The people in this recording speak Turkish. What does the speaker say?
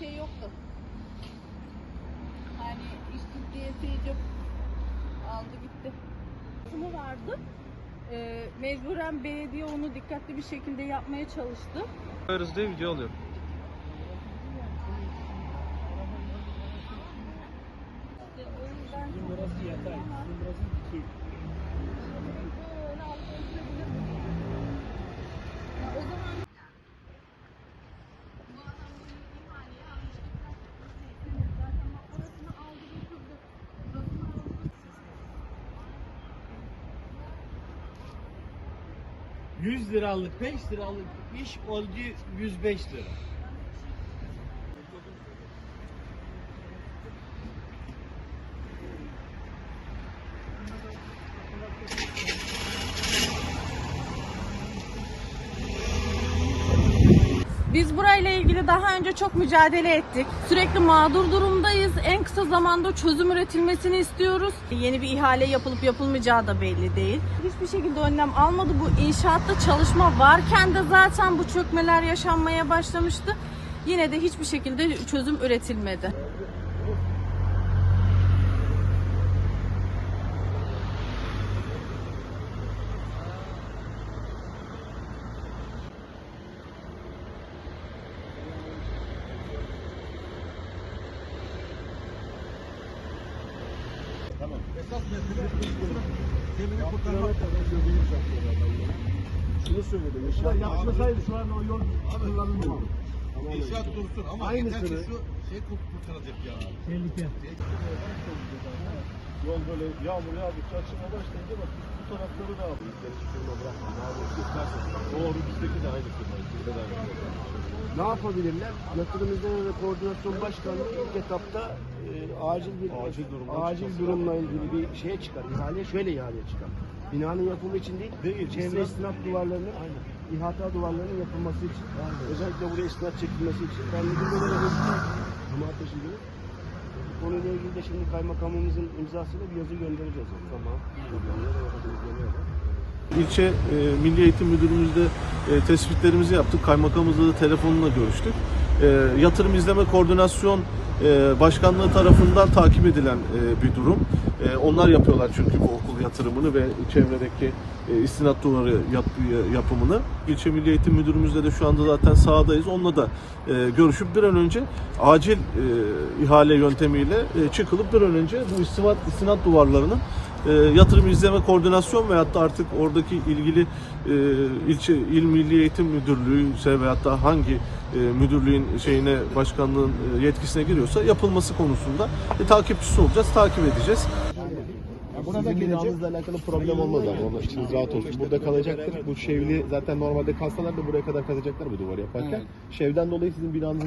şey yoktu. Yani iş ciddiyeti iyice aldı gitti. Kısmı vardı. Ee, mecburen belediye onu dikkatli bir şekilde yapmaya çalıştı. Koyarız diye video alıyorum. İşte o yüzden çok burası yatay. Bizim burası dikey. böyle alıp götürebilir miyim? Ya o zaman bu adam bunu ihaleye almıştı. Neyse, zaten bak parasını aldı götürdü. Parasını aldı. 100 liralık 5 liralık iş oldu 105 lira. İlgili daha önce çok mücadele ettik. Sürekli mağdur durumdayız. En kısa zamanda çözüm üretilmesini istiyoruz. Yeni bir ihale yapılıp yapılmayacağı da belli değil. Hiçbir şekilde önlem almadı. Bu inşaatta çalışma varken de zaten bu çökmeler yaşanmaya başlamıştı. Yine de hiçbir şekilde çözüm üretilmedi. Şunu söyledim. İnşaat yapmasaydı şu an o yol kullanılmıyor. İnşaat dursun ama Aynısını- yeter ki şu şey kurtaracak ya. Tehlike. Yol böyle yağmur yağdıkça açılma başlayınca bak bu tarafları da aldı. Süpürme bırakma. Daha doğrusu göstersin. Doğru bizdeki de aynı firma. Bizde de aynı. Ne yapabilirler? Yatırım İzleme ve Koordinasyon Başkanlığı ilk etapta e, acil bir Acil durumdan acil durumla ilgili bir şeye çıkar. İhaleye şöyle ihaleye çıkar. Binanın yapımı için değil, Değil, çevre istinat- duvarlarının, ihata duvarlarının yapılması için. Özellikle buraya istinat çekilmesi için. Ben bugün böyle bir Cumartesi günü konuyla ilgili de şimdi kaymakamımızın imzasıyla bir yazı göndereceğiz. Tamam. İlçe e, Milli Eğitim Müdürümüzle e, tespitlerimizi yaptık. Kaymakamımızla da telefonla görüştük. E, yatırım İzleme Koordinasyon e, Başkanlığı tarafından takip edilen e, bir durum. E, onlar yapıyorlar çünkü bu okul yatırımını ve çevredeki e, istinat duvarı yap, yapımını. İlçe Milli Eğitim Müdürümüzle de şu anda zaten sahadayız. Onunla da e, görüşüp bir an önce acil ihale yöntemiyle çıkılıp bir an önce bu istinat, istinat duvarlarının e, yatırım izleme koordinasyon veyahut da artık oradaki ilgili e, ilçe il milli eğitim müdürlüğü ise veyahut da hangi e, müdürlüğün şeyine başkanlığın e, yetkisine giriyorsa yapılması konusunda e, takipçisi olacağız, takip edeceğiz. Burada binanızla alakalı problem olmaz ama onun içiniz rahat olsun. Burada kalacaktır. Bu şevli zaten normalde kalsalar da buraya kadar kazacaklar bu duvarı yaparken. Şevden dolayı sizin binanızın